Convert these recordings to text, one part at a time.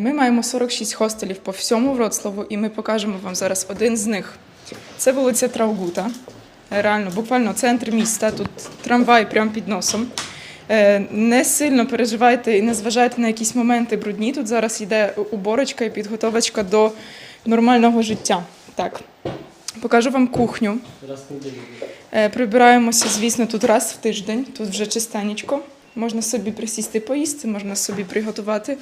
Ми маємо 46 хостелів по всьому Вроцлаву, і ми покажемо вам зараз один з них. Це вулиця Траугута. Е, Реально, буквально центр міста. Тут трамвай прямо під носом. Е, Не сильно переживайте і не зважайте на якісь моменти брудні. Тут зараз йде уборочка і підготовочка до нормального життя. Так, покажу вам кухню. Е, Прибираємося, звісно, тут раз в тиждень, тут вже чистенечко. Можна собі присісти поїсти, можна собі приготувати.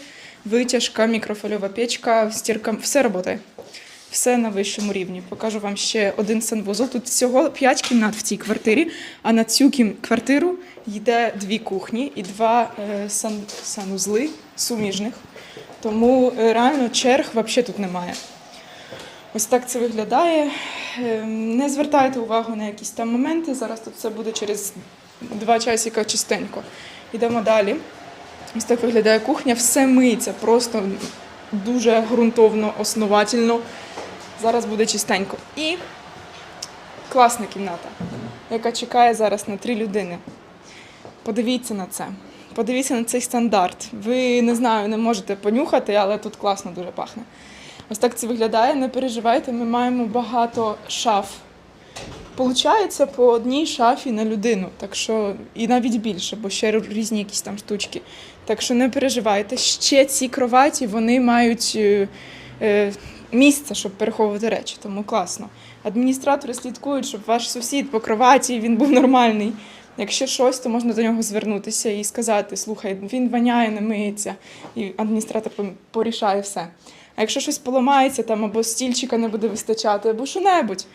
Витяжка, мікрофольова печка, стірка, все працює. Все на вищому рівні. Покажу вам ще один санвузол. Тут всього 5 кімнат в цій квартирі, а на цю квартиру йде дві кухні і два е, сан, санузли суміжних. Тому е, реально черг взагалі тут немає. Ось так це виглядає. Ем, Не звертайте увагу на якісь там моменти. Зараз тут все буде через два часика чистенько. Йдемо далі. Ось так виглядає кухня. Все миється просто дуже ґрунтовно, основательно. Зараз буде чистенько. І класна кімната, яка чекає зараз на три людини. Подивіться на це. Подивіться на цей стандарт. Ви не знаю, не можете понюхати, але тут класно дуже пахне. Ось так це виглядає. Не переживайте, ми маємо багато шаф. Получається по одній шафі на людину, так що і навіть більше, бо ще різні якісь там штучки. Так що не переживайте. Ще ці кроваті вони мають е, е, місце, щоб переховувати речі, тому класно. Адміністратори слідкують, щоб ваш сусід по кроваті він був нормальний. Якщо щось, то можна до нього звернутися і сказати: слухай, він воняє, не миється, і адміністратор порішає все. А якщо щось поламається там або стільчика не буде вистачати, або що-небудь,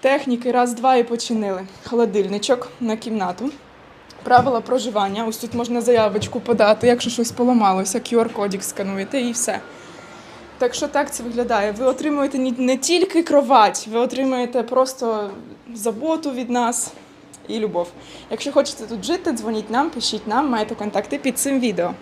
техніки раз-два і починили. Холодильничок на кімнату. Правила проживання. Ось тут можна заявочку подати, якщо щось поламалося, QR-кодик скануєте і все. Так що так це виглядає. Ви отримуєте не тільки кровать, ви отримуєте просто заботу від нас і любов. Якщо хочете тут жити, дзвоніть нам, пишіть нам, маєте контакти під цим відео.